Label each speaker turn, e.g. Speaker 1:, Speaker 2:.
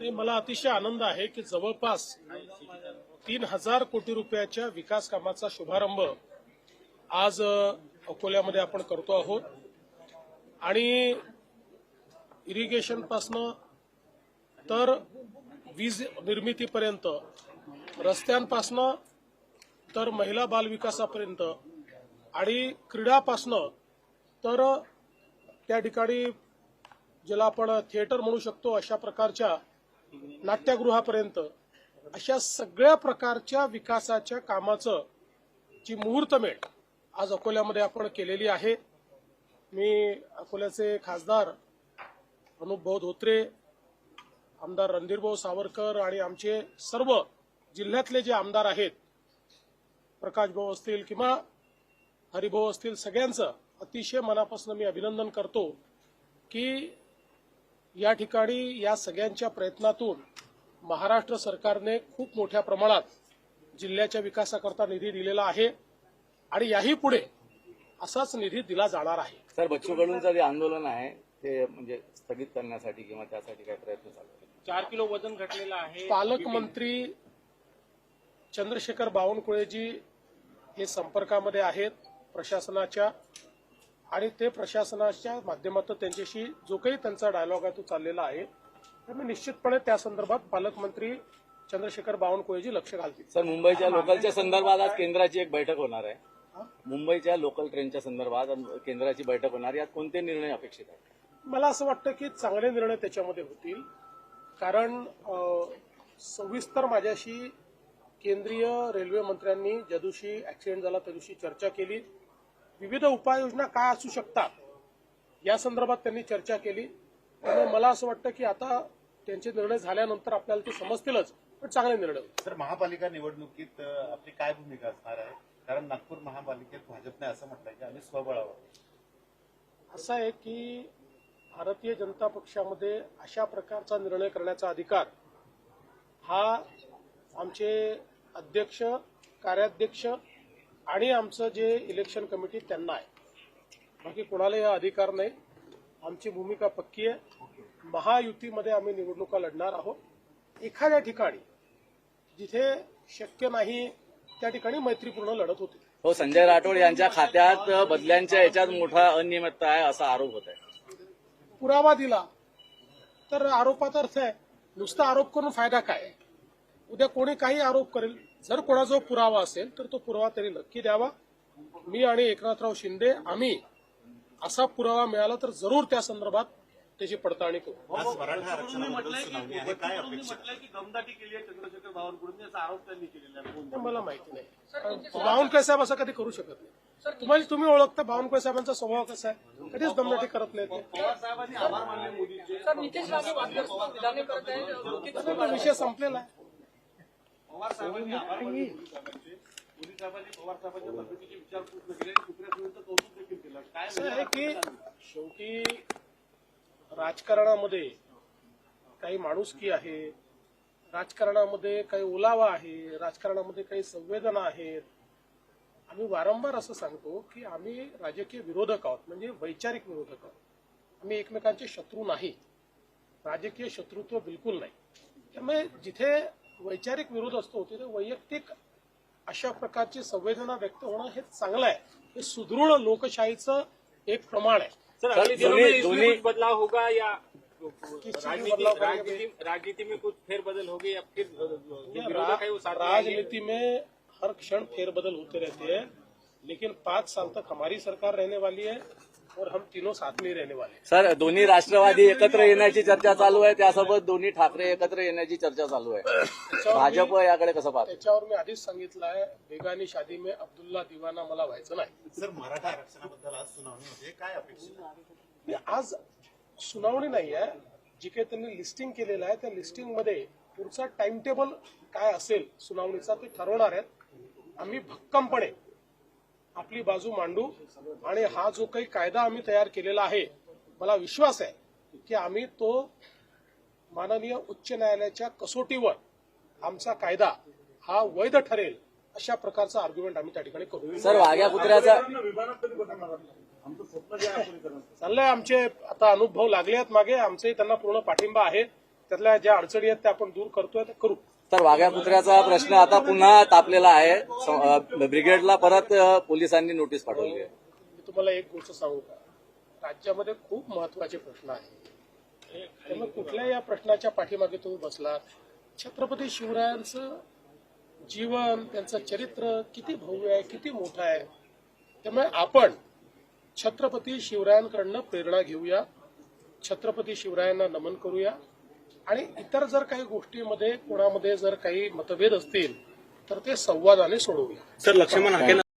Speaker 1: ते मला अतिशय आनंद आहे की जवळपास तीन हजार कोटी रुपयाच्या विकास कामाचा शुभारंभ आज अकोल्यामध्ये आपण करतो आहोत. आणि इरिगेशनपासनं तर वीज निर्मितीपर्यंत रस्त्यांपासनं तर महिला बालविकासापर्यंत आणि क्रीडापासनं तर त्या ठिकाणी ज्याला आपण थिएटर म्हणू शकतो अशा प्रकारच्या नाट्यगृहापर्यंत अशा सगळ्या प्रकारच्या विकासाच्या कामाचं जी मुहूर्तमेढ आज अकोल्यामध्ये आपण केलेली आहे. मी अकोल्याचे खासदार अनुपभाऊ धोत्रे आमदार रणधीरभाऊ सावरकर आणि आमचे सर्व जिल्ह्यातले जे आमदार आहेत प्रकाश भाऊ असतील किंवा हरिभाऊ असतील सगळ्यांचं अतिशय मनापासून मी अभिनंदन करतो की या ठिकाणी या सगळ्यांच्या प्रयत्नातून महाराष्ट्र सरकारने खूप मोठ्या प्रमाणात जिल्ह्याच्या विकासाकरता निधी दिलेला आहे आणि याही पुढे असाच निधी दिला जाणार आहे
Speaker 2: सर बच्चू कडूंचं जे आंदोलन आहे ते म्हणजे स्थगित करण्यासाठी किंवा त्यासाठी काय प्रयत्न चालू?
Speaker 3: चार किलो वजन घटलेलं आहे
Speaker 1: पालकमंत्री चंद्रशेखर बावनकुळेजी हे संपर्कामध्ये आहेत प्रशासनाच्या आणि ते प्रशासनाच्या माध्यमातून त्यांच्याशी जो काही त्यांचा डायलॉग आहे तो चाललेला आहे. तर मी निश्चितपणे त्या संदर्भात पालकमंत्री चंद्रशेखर बावनकुळेजी लक्ष घालतील.
Speaker 2: सर मुंबईच्या लोकलच्या संदर्भात आज केंद्राची एक बैठक होणार आहे. मुंबईच्या लोकल ट्रेनच्या संदर्भात केंद्राची बैठक होणार यात कोणते निर्णय अपेक्षित आहेत?
Speaker 1: मला असं वाटतं की चांगले निर्णय त्याच्यामध्ये होतील. कारण सविस्तर माझ्याशी केंद्रीय रेल्वे मंत्र्यांनी ज्या दिवशी ऍक्सिडेंट झाला त्या दिवशी चर्चा केली. विविध उपाययोजना काय असू शकतात या संदर्भात त्यांनी चर्चा केली. त्यामुळे मला असं वाटतं की आता त्यांचे निर्णय झाल्यानंतर आपल्याला ते समजतीलच पण चांगले निर्णय
Speaker 4: तर महापालिका निवडणुकीत आपली काय भूमिका असणार आहे? कारण नागपूर महापालिकेत भाजपने असं म्हटलंय की आम्ही स्वबळावर
Speaker 1: असं आहे की भारतीय जनता पक्षामध्ये अशा प्रकारचा निर्णय करण्याचा अधिकार हा आमचे अध्यक्ष कार्याध्यक्ष आणि आमचं जे इलेक्शन कमिटी त्यांना आहे. बाकी कोणालाही हा अधिकार नाही. आमची भूमिका पक्की आहे. महायुतीमध्ये आम्ही निवडणुका लढणार आहोत. एखाद्या ठिकाणी जिथे शक्य नाही त्या ठिकाणी मैत्रीपूर्ण लढत होती.
Speaker 2: हो संजय राठोड यांच्या खात्यात बदल्यांच्या याच्यात मोठा अनियमितता आहे असा आरोप होत आहे.
Speaker 1: पुरावा दिला तर आरोपात अर्थ आहे नुसता आरोप करून फायदा काय? उद्या कोणी काही आरोप करेल जर कोणाजवळ पुरावा असेल तर तो पुरावा त्यांनी नक्की द्यावा. मी आणि एकनाथराव शिंदे आम्ही असा पुरावा मिळाला तर जरूर त्या संदर्भात त्याची पडताळणी करू. मला माहिती नाही. बावनकुळे साहेब असं कधी करू शकत नाही. तुम्हाला तुम्ही ओळखता बावनकुळे साहेबांचा स्वभाव कसा आहे? कधीच दमदाटी करत नाही विषय संपलेला आहे.
Speaker 3: पवार साहेबांनी आभार मानले. मोदी साहेबांचे मोदी साहेबांनी पवार साहेबांच्या तब्येतीची विचारपूस केली आणि सुप्रिया सुळेंचं कौतुक देखील केलं. काय
Speaker 1: असं आहे की शेवटी राजकारणामध्ये काही माणुसकी आहे राजकारणामध्ये काही ओलावा आहे राजकारणामध्ये काही संवेदना आहेत. आम्ही वारंवार असं सांगतो की आम्ही राजकीय विरोधक आहोत म्हणजे वैचारिक विरोधक आहोत. आम्ही एकमेकांचे शत्रू नाही. राजकीय शत्रुत्व बिलकुल नाही. त्यामुळे जिथे वैचारिक विरोध असतो तिथे वैयक्तिक अशा प्रकारची संवेदना व्यक्त होणं हे चांगलं आहे हे सुदृढ लोकशाहीचं एक प्रमाण आहे
Speaker 3: सर अगले दिनों में इसमें कुछ बदलाव होगा या राजनीति
Speaker 1: बदलाव करेंगे?
Speaker 3: राजनीति राजनीति में कुछ फेरबदल होगी या फिर जो विरोधक है वो साथ में आएँगे?
Speaker 1: राजनीति में हर क्षण फेरबदल होते रहते हैं लेकिन पाँच साल तक हमारी सरकार रहने वाली है और हम तीनों साथ में ही रहने वाले हैं।
Speaker 2: सर दोन्ही राष्ट्रवादी एकत्र येण्याची चर्चा चालू आहे त्यासोबत दोन्ही ठाकरे एकत्र येण्याची चर्चा चालू आहे. भाजप याकडे कसं पाहते?
Speaker 1: त्याच्यावर मी आधीच सांगितलं आहे बेगानी शादी में अब्दुल्ला दिवाना मला व्हायचं नाही.
Speaker 4: सर मराठा आरक्षणाबद्दल आज सुनावणी होते काय?
Speaker 1: आणि आज सुनावणी नाही आहे. जी काही त्यांनी लिस्टिंग केलेलं आहे त्या लिस्टिंगमध्ये पुढचा टाइम टेबल काय असेल सुनावणीचा ते ठरवणार आहेत. आम्ही भक्कमपणे आपली बाजू मांडू आणि हा जो काही कायदा आम्ही तयार केलेला आहे मला विश्वास आहे की आम्ही तो माननीय उच्च न्यायालयाच्या कसोटीवर आमचा कायदा हा वैध ठरेल अशा प्रकारचा आर्ग्युमेंट आम्ही त्या ठिकाणी करू.
Speaker 2: सर वाघ्या कुत्र्याचा
Speaker 1: चाललंय आमचे आता अनुभव लागले आहेत मागे. आमचेही त्यांना पूर्ण पाठिंबा आहे. त्यातल्या ज्या अडचणी आहेत त्या आपण दूर करतोय त्या करू.
Speaker 2: तर वाघ्या कुत्र्याचा प्रश्न आता पुन्हा तापलेला आहे. ब्रिगेडला परत पोलिसांनी नोटीस पाठवली आहे.
Speaker 1: मी तुम्हाला एक गोष्ट सांगू का? राज्यामध्ये खूप महत्त्वाचे प्रश्न आहेत. त्यामुळे कुठल्या या प्रश्नाच्या पाठीमागे तुम्ही बसला छत्रपती शिवरायांचं जीवन त्यांचं चरित्र किती भव्य आहे किती मोठं आहे? त्यामुळे आपण छत्रपती शिवरायांकडनं प्रेरणा घेऊया. छत्रपती शिवरायांना नमन करूया. आणि इतर जर काही गोष्टीमध्ये कोणामध्ये जर काही मतभेद असतील तर ते संवादाने सोडवूया.
Speaker 5: सर लक्ष्मण